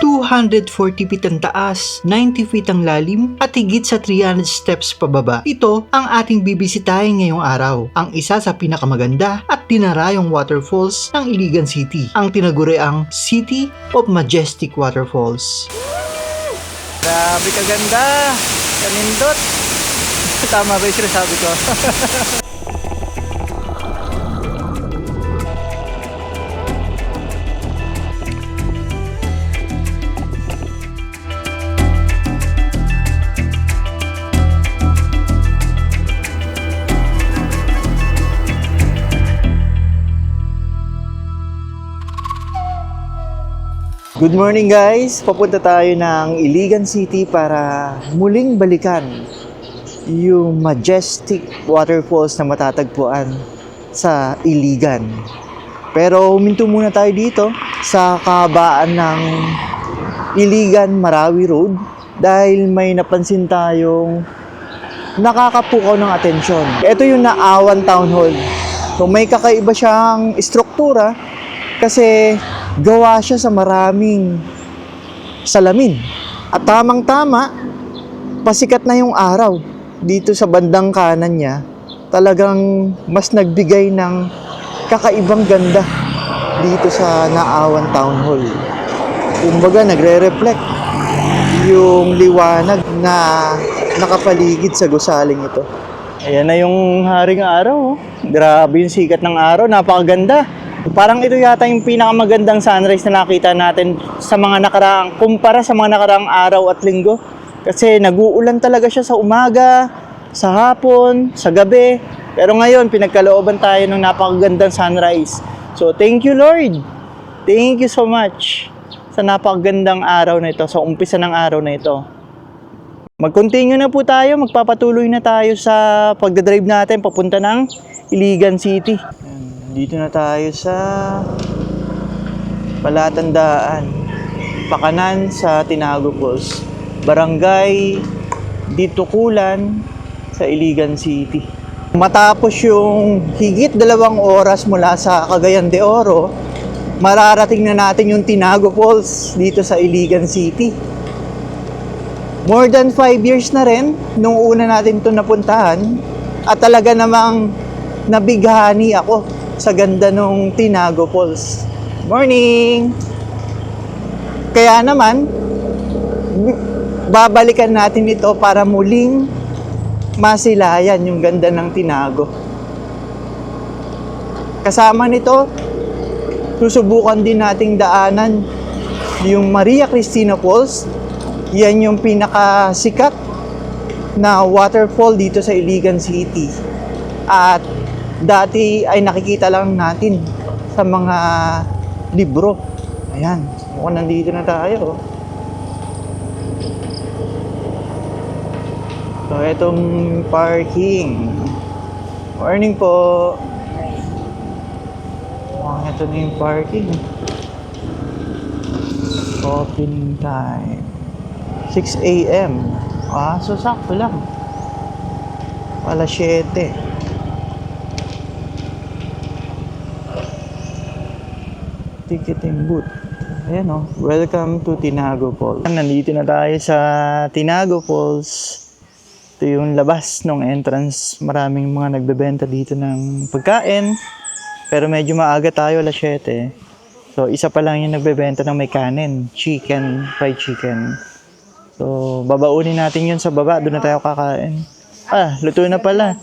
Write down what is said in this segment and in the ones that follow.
240 feet ang taas, 90 feet ang lalim, at higit sa 300 steps pababa. Ito ang ating bibisitahin ngayong araw, ang isa sa pinakamaganda at dinarayong waterfalls ng Iligan City, ang tinaguri ang City of Majestic Waterfalls. Grabe kaganda. Kanindot. Tama ba yung sinasabi ko? Good morning guys! Papunta tayo ng Iligan City para muling balikan yung majestic waterfalls na matatagpuan sa Iligan. Pero huminto muna tayo dito sa kahabaan ng Iligan Marawi Road dahil may napansin tayong nakakapukaw ng atensyon. Ito yung Naawan Town Hall. So may kakaiba siyang struktura kasi gawa siya sa maraming salamin. At tamang-tama, pasikat na yung araw dito sa bandang kanan niya. Talagang mas nagbigay ng kakaibang ganda dito sa Naawan Town Hall. Kumbaga, nagre-reflect yung liwanag na nakapaligid sa gusaling ito. Ayan na yung haring araw. oh. Grabe yung sikat ng araw. Napakaganda. Parang ito yata yung pinakamagandang sunrise na nakita natin sa mga nakaraang, kumpara sa mga nakaraang araw at linggo. Kasi nag-uulan talaga siya sa umaga, sa hapon, sa gabi. Pero ngayon, pinagkalooban tayo ng napakagandang sunrise. So, thank you Lord. Thank you so much sa napakagandang araw na ito, sa umpisa ng araw na ito. Mag-continue na po tayo, magpapatuloy na tayo sa pagdadrive natin papunta ng Iligan City. Dito na tayo sa Palatandaan, Pakanan sa Tinago Falls, Barangay Ditukulan sa Iligan City. Matapos yung higit dalawang oras mula sa Cagayan de Oro, mararating na natin yung Tinago Falls dito sa Iligan City. More than 5 years na rin nung una natin ito napuntahan at talaga namang nabighani ako sa ganda nung Tinago Falls. Morning! Kaya naman, babalikan natin ito para muling masilayan yung ganda ng Tinago. Kasama nito, susubukan din nating daanan yung Maria Cristina Falls. Yan yung pinakasikat na waterfall dito sa Iligan City. At dati ay nakikita lang natin sa mga libro. Ayan, mukhang nandito na tayo. So, itong parking. Morning po. Mukhang ito na yung parking. Opening time. 6 a.m. Ah, so sakto lang. Alas 7. Ticketing booth. Ayan o. Welcome to Tinago Falls. Nandito na tayo sa Tinago Falls. Ito yung labas ng entrance. Maraming mga nagbebenta dito ng pagkain. Pero medyo maaga tayo, alas 7. So, isa pa lang yung nagbebenta ng may kanin. Chicken, fried chicken. So, babaunin natin yun sa baba. Doon na tayo kakain. Ah, luto na pala.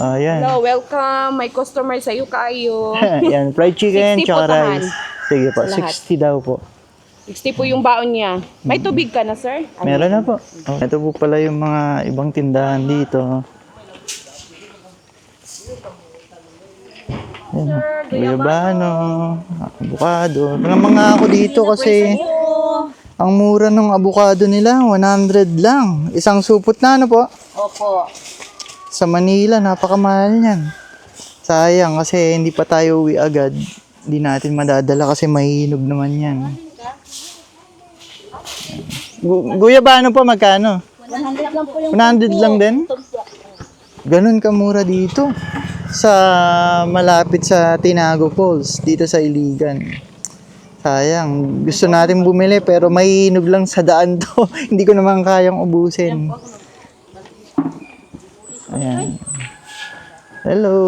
Ah, yan. Hello, welcome. May customer sa'yo kayo. yan, fried chicken, 60 po tsaka rice. Sige po, Sa lahat. 60 daw po. 60 po yung baon niya. May tubig ka na, sir? Meron na po. Oh, ito po pala yung mga ibang tindahan dito. Yan. Guyabano, avocado. Mga mga ako dito kasi ang mura ng avocado nila, 100 lang. Isang supot na ano po? Opo. Sa Manila, napakamahal niyan. Sayang kasi hindi pa tayo uwi agad. Hindi natin madadala kasi mahinog naman yan. Gu- Guyabano po magkano? 100 lang po yung 100 lang din? Ganun kamura dito. Sa malapit sa Tinago Falls, dito sa Iligan. Sayang. Gusto natin bumili pero may hinog lang sa daan to. Hindi ko naman kayang ubusin. Ayan. Hello.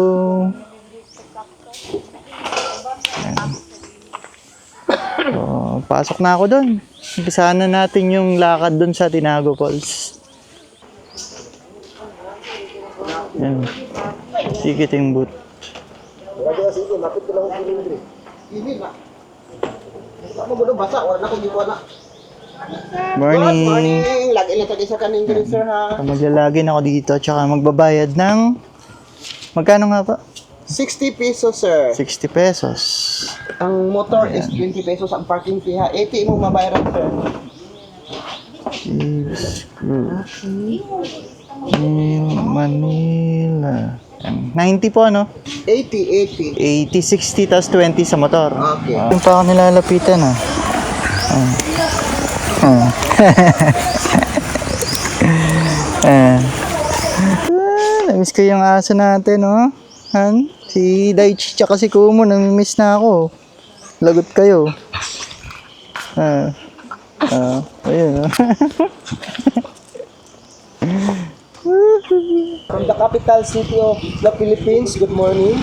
So, pasok na ako doon. Umpisahan na natin yung lakad doon sa Tinago Falls. Yan. Ticketing booth. Morning. Lagi na tayo sa kanin sir, ha? Maglalagin ako dito tsaka magbabayad ng magkano nga pa? 60 pesos, sir. 60 pesos. Ang motor is 20 pesos ang parking fee, ha? 80 mo mabayaran, sir. New Manila. Yan. 90 po ano? 80, 80. 80, 60 tapos 20 sa motor. Okay. Yung pa ako nilalapitan ah. Ah. Ah. ah. Ah, namiss ko yung aso natin, oh. Han? Si Daichi tsaka si Kumo, namimiss na ako. Lagot kayo. Ah. Ah, ayun. From the capital city of the Philippines, good morning.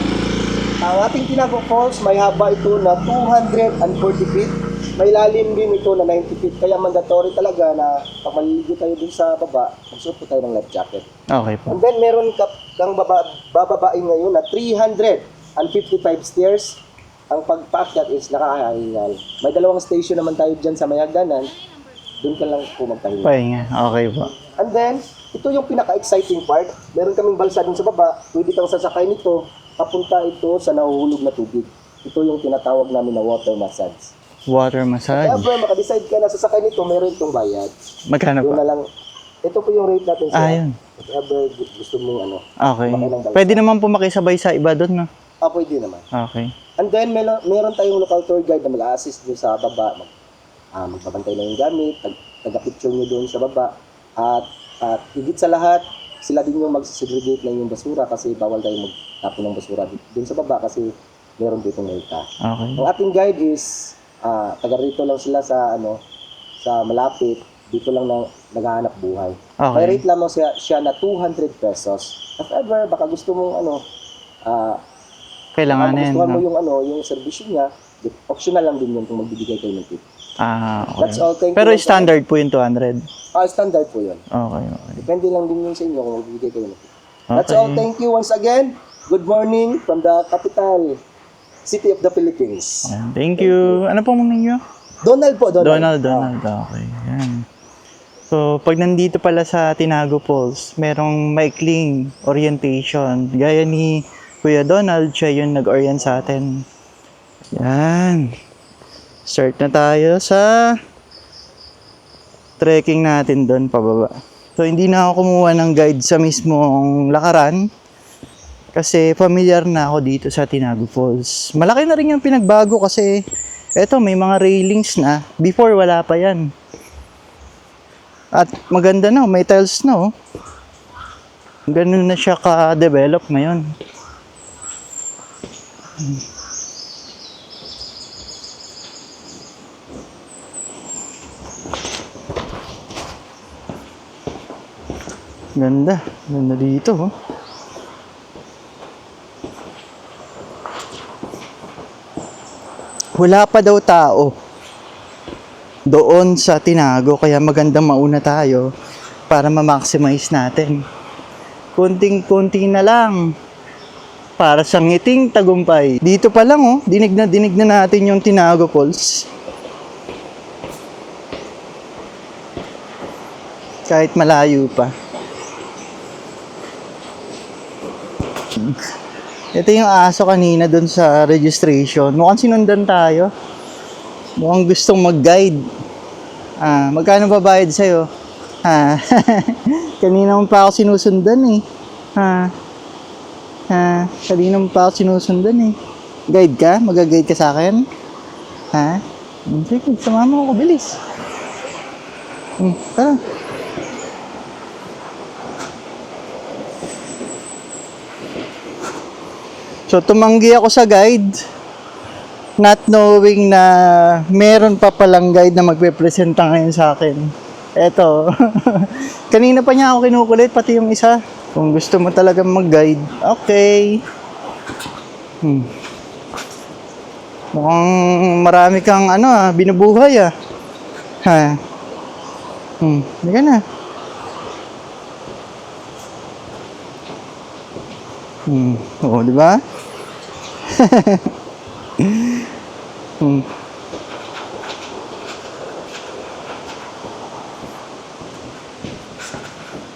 Ang ating Tinago Falls, may haba ito na 240 feet. May lalim din ito na 90 feet. Kaya mandatory talaga na pag maliligo tayo dun sa baba, magsuot po tayo ng life jacket. Okay po. And then meron ka kang baba, bababain ngayon na 355 stairs. Ang pagpaakyat is nakakahingal. May dalawang station naman tayo dyan sa Mayagdanan. Doon ka lang po magpahinga. Pahinga. Okay po. And then, ito yung pinaka-exciting part. Meron kaming balsa dun sa baba. Pwede kang sasakay nito. Papunta ito sa nahuhulog na tubig. Ito yung tinatawag namin na water massage. Water Kaya massage. bro, makadecide ka na sasakay nito, meron itong bayad. Magkano Yun na lang. Ito po yung rate natin Ah, sa yun. if ever gu- gusto mong ano. Okay. Pwede naman po makisabay sa iba doon, no? Ah, pwede naman. Okay. And then, meron, meron tayong local tour guide na mag-assist doon sa baba. Mag, ah, magbabantay na yung gamit, tag, taga-picture nyo doon sa baba. At, at higit sa lahat, sila din yung mag-segregate ng yung basura kasi bawal tayong magtapon ng basura doon sa baba kasi meron dito multa. Okay. Ang ating guide is, ah, taga rito lang sila sa, ano, sa malapit. Dito lang na naghahanap buhay. May Okay. rate lamang siya, siya na 200 pesos. If ever, baka gusto mong ano, ah, Kailangan kung na yan, gustuhan mo no? yung ano, yung servisyo niya, optional lang din yun kung magbibigay kayo ng tip. Ah, That's okay. all. Thank Pero you. standard po yung 200. Ah, standard po yun. Okay, okay. Depende lang din yun sa inyo kung magbibigay kayo ng tip. That's all. Thank you once again. Good morning from the capital city of the Philippines. Ayan, Thank you. Ano pong ninyo? Donald po, Donald. Donald, Donald. Okay. Yan. So, pag nandito pala sa Tinago Falls, merong maikling orientation. Gaya ni Kuya Donald, siya yung nag-orient sa atin. Yan. Start na tayo sa trekking natin doon pababa. So, hindi na ako kumuha ng guide sa mismong lakaran kasi familiar na ako dito sa Tinago Falls. Malaki na rin yung pinagbago kasi eto may mga railings na. Before wala pa yan. At maganda na, may tiles na oh. Ganun na siya ka-develop ngayon. Ganda. Ganda dito oh. Wala pa daw tao doon sa Tinago kaya magandang mauna tayo para ma-maximize natin. Kunting-kunti na lang para sa ngiting tagumpay. Dito pa lang oh, dinig na dinig na natin yung Tinago Falls. Kahit malayo pa. Ito yung aso kanina doon sa registration. Mukhang sinundan tayo. Mukhang gustong mag-guide. Ah, magkano babayad sa'yo? Ha? kanina pa ako sinusundan eh. Ha? Ha? Kanina pa ako sinusundan eh. Guide ka? Mag-guide ka sa akin? Ha? Hmm, Sige, sumama ako. Bilis. Hmm, tara. So, tumanggi ako sa guide. not knowing na meron pa palang guide na magpe-presenta ngayon sa akin. Eto. Kanina pa niya ako kinukulit, pati yung isa. Kung gusto mo talaga mag-guide, okay. Hmm. Mukhang marami kang ano ah, binubuhay ah. Ha. Hmm, hindi na. Hmm, oo, di ba? hmm.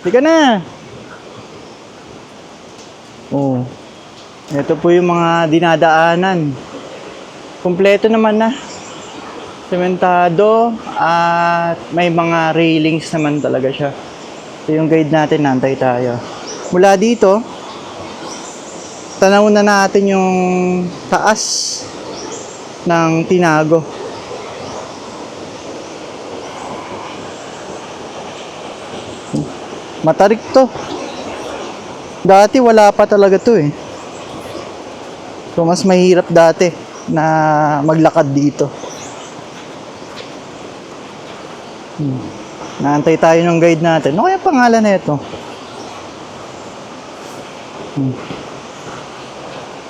Di ka na. Oh. Ito po yung mga dinadaanan. Kompleto naman na. Sementado at may mga railings naman talaga siya. Ito yung guide natin, nantay tayo. Mula dito, tanaw na natin yung taas ng Tinago. Matarik to. Dati wala pa talaga to eh. So mas mahirap dati na maglakad dito. Hmm. Naantay tayo ng guide natin. Ano kaya pangalan na ito? Hmm.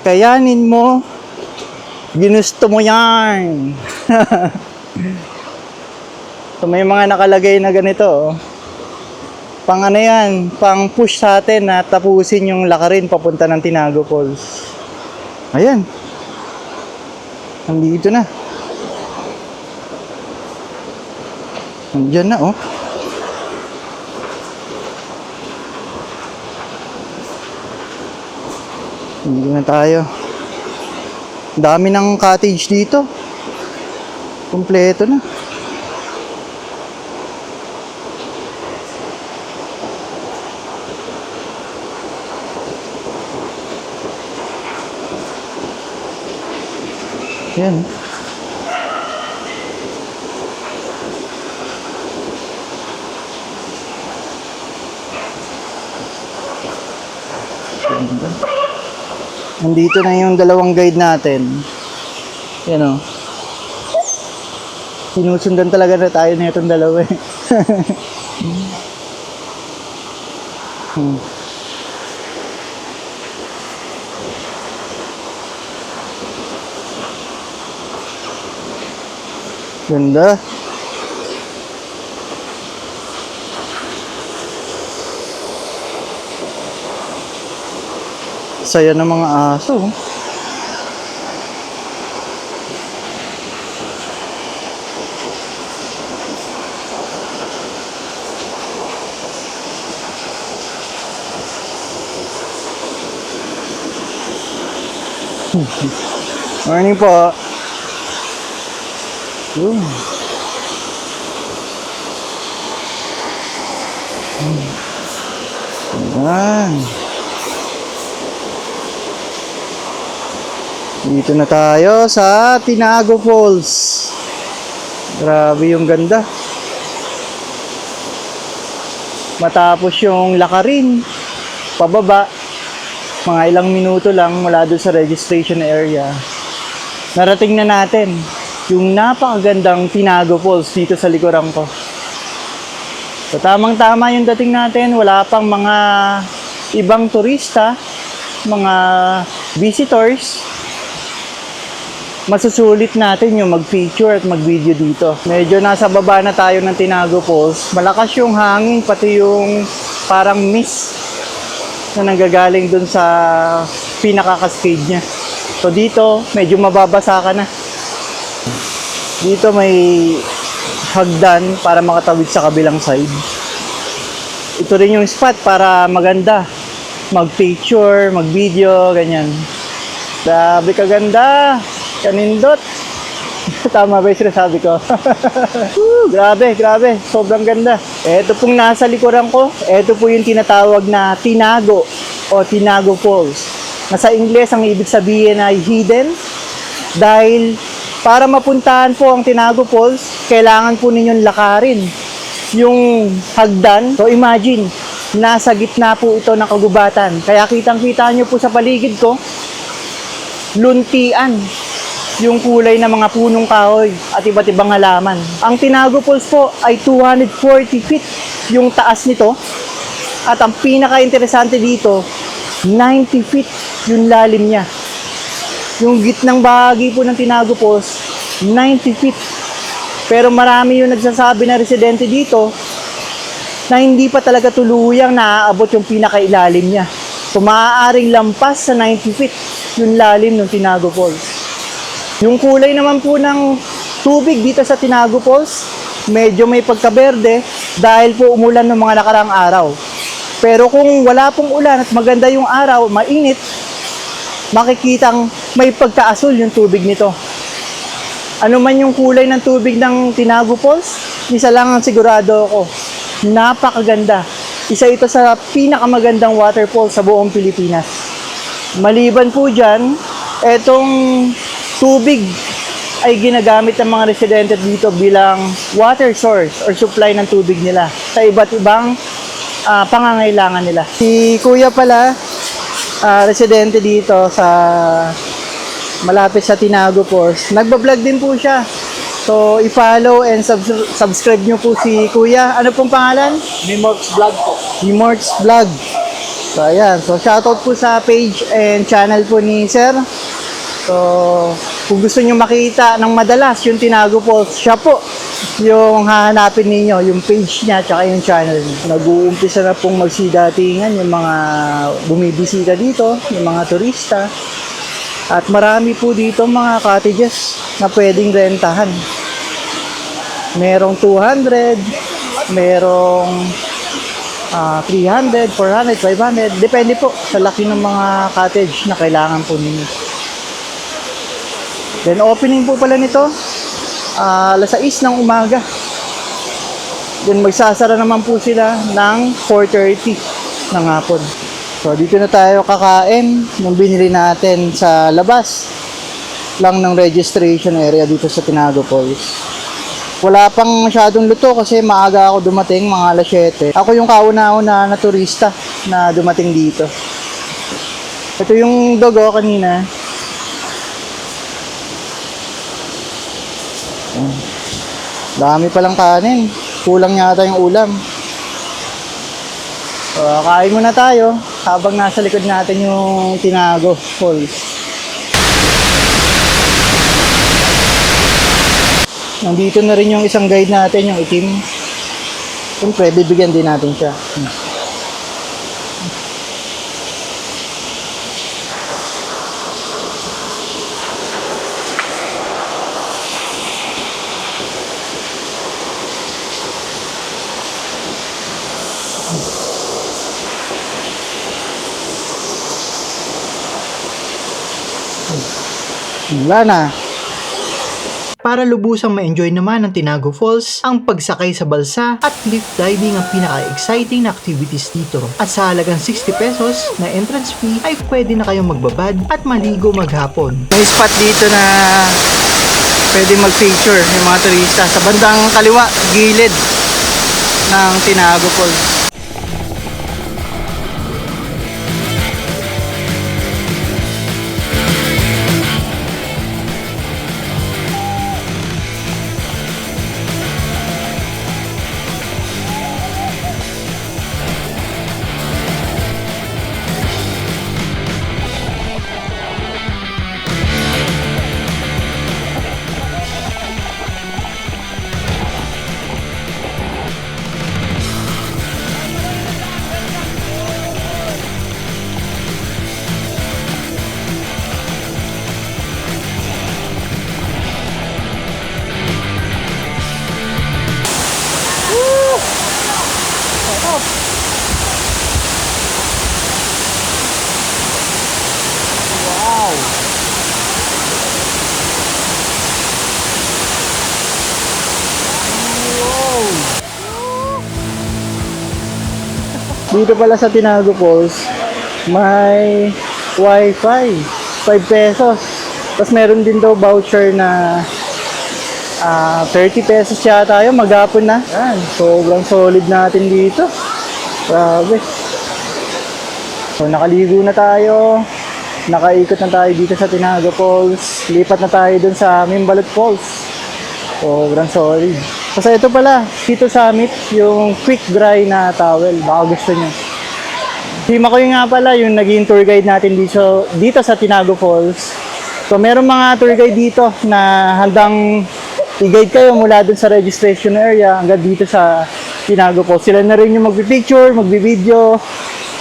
Kayanin mo. Ginusto mo yan. so may mga nakalagay na ganito. Oh. Pang ano yan, pang push sa atin na tapusin yung lakarin papunta ng Tinago Falls. Ayan. Nandito na. Nandiyan na, oh. Hindi na tayo. Dami ng cottage dito. Kompleto na. Yan. Nandito na yung dalawang guide natin. Yan o. Sinusundan talaga na tayo na itong dalawa eh. hmm. Saya ng mga aso. Morning po. Ooh. Ayan. Dito na tayo sa Tinago Falls. Grabe yung ganda. Matapos yung lakarin, pababa, mga ilang minuto lang mula doon sa registration area. Narating na natin yung napakagandang Tinago Falls dito sa likuran ko. So tamang-tama yung dating natin, wala pang mga ibang turista, mga visitors. Masusulit natin yung mag-picture at mag-video dito. Medyo nasa baba na tayo ng Tinago Falls. Malakas yung hangin, pati yung parang mist na nanggagaling dun sa pinaka-cascade niya. So dito, medyo mababasa ka na. Dito may hagdan para makatawid sa kabilang side. Ito rin yung spot para maganda. Mag-picture, mag-video, ganyan. Grabe kaganda. Kanindot. Tama ba yung sinasabi ko? Woo, grabe, grabe. Sobrang ganda. Ito pong nasa likuran ko, ito po yung tinatawag na Tinago o Tinago Falls. Na sa Ingles, ang ibig sabihin ay hidden dahil para mapuntahan po ang Tinago Falls, kailangan po ninyong lakarin yung hagdan. So imagine, nasa gitna po ito ng kagubatan. Kaya kitang-kita nyo po sa paligid ko, luntian. Yung kulay ng mga punong kahoy at iba't ibang halaman. Ang Tinago Falls po ay 240 feet yung taas nito at ang pinaka-interesante dito, 90 feet yung lalim niya. Yung gitnang bahagi po ng Tinago Falls, 90 feet. Pero marami yung nagsasabi na residente dito na hindi pa talaga tuluyang naaabot yung pinakailalim niya. So maaaring lampas sa 90 feet yung lalim ng Tinago Falls. Yung kulay naman po ng tubig dito sa Tinago Falls, medyo may pagkaberde dahil po umulan ng mga nakarang araw. Pero kung wala pong ulan at maganda yung araw, mainit, makikitang may pagkaasul yung tubig nito. Ano man yung kulay ng tubig ng Tinago Falls, isa lang ang sigurado ako. Napakaganda. Isa ito sa pinakamagandang waterfall sa buong Pilipinas. Maliban po dyan, etong tubig ay ginagamit ng mga residente dito bilang water source or supply ng tubig nila sa iba't ibang ah, pangangailangan nila. Si Kuya pala, ah, residente dito sa malapit sa Tinago Falls. Nagbablog din po siya. So, i-follow and subs- subscribe nyo po si Kuya. Ano pong pangalan? Mimox Vlog po. Mimorts Vlog. So, ayan. So, shoutout po sa page and channel po ni Sir. So, kung gusto nyo makita ng madalas yung Tinago Falls, siya po yung hahanapin ninyo, yung page niya, tsaka yung channel niya. Nag-uumpisa na pong magsidatingan yung mga bumibisita dito, yung mga turista. At marami po dito mga cottages na pwedeng rentahan. Merong 200, merong ah, 300, 400, 500. Depende po sa laki ng mga cottage na kailangan po ninyo. Then opening po pala nito, ah, alas 6 ng umaga. Then magsasara naman po sila ng 4.30 ng hapon. So dito na tayo kakain nung binili natin sa labas lang ng registration area dito sa Tinago Falls. Wala pang masyadong luto kasi maaga ako dumating, mga alas 7. Ako yung kauna-una na turista na dumating dito. Ito yung dogo kanina. Ayan. Dami palang kanin. Kulang yata yung ulam. So, kain muna tayo habang nasa likod natin yung Tinago Falls. Nandito na rin yung isang guide natin, yung itim. Siyempre, bibigyan din natin siya. Hmm. Wala na. Para lubusang ma-enjoy naman ng Tinago Falls, ang pagsakay sa balsa at cliff diving ang pinaka-exciting na activities dito. At sa halagang 60 pesos na entrance fee ay pwede na kayong magbabad at maligo maghapon. May spot dito na pwede mag-feature yung mga turista sa bandang kaliwa, gilid ng Tinago Falls. Dito pala sa Tinago Falls, may wifi. 5 pesos. Tapos meron din daw voucher na ah 30 pesos yata yun. Maghapon na. Yan. Sobrang solid natin dito. Grabe. So, nakaligo na tayo. nakaikot na tayo dito sa Tinaga Falls. Lipat na tayo dun sa Mimbalot Falls. Sobrang solid. Kasi ito pala, dito Summit, yung quick dry na towel. Baka gusto nyo. Si Makoy nga pala, yung naging tour guide natin dito, dito sa Tinago Falls. So, meron mga tour guide dito na handang i-guide kayo mula dun sa registration area hanggang dito sa Tinago Falls. Sila na rin yung magpi-picture, magbi-video,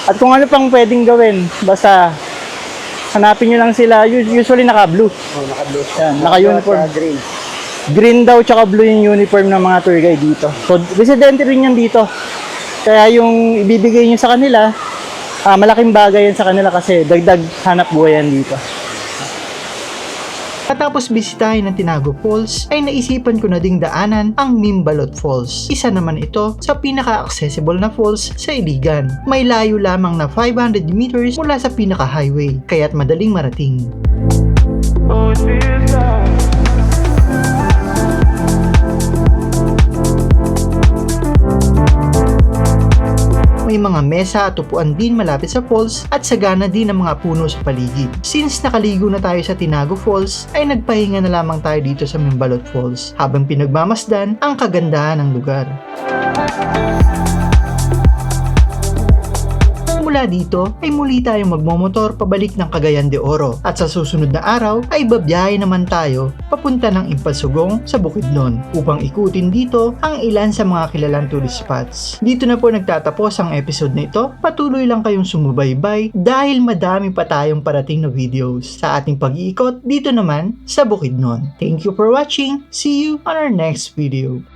at kung ano pang pwedeng gawin. Basta, hanapin nyo lang sila. Us- Usually naka-blue. Oh, naka-blue. Yan, naka-uniform. green. Green daw tsaka blue yung uniform ng mga tour guide dito. So, residente rin yan dito. Kaya yung ibibigay nyo sa kanila, ah, malaking bagay yan sa kanila kasi dagdag hanap buhay yan dito. Katapos bisitahin ng Tinago Falls, ay naisipan ko na ding daanan ang Mimbalot Falls. Isa naman ito sa pinaka-accessible na falls sa Iligan. May layo lamang na 500 meters mula sa pinaka-highway, kaya't madaling marating. Mga mesa at upuan din malapit sa falls at sagana din ang mga puno sa paligid. Since nakaligo na tayo sa Tinago Falls, ay nagpahinga na lamang tayo dito sa Mimbalot Falls habang pinagmamasdan ang kagandahan ng lugar. Mula dito ay muli tayong magmomotor pabalik ng Cagayan de Oro at sa susunod na araw ay babiyahe naman tayo papunta ng Impasugong sa Bukidnon upang ikutin dito ang ilan sa mga kilalang tourist spots. Dito na po nagtatapos ang episode na ito. Patuloy lang kayong sumubaybay dahil madami pa tayong parating na videos sa ating pag-iikot dito naman sa Bukidnon. Thank you for watching. See you on our next video.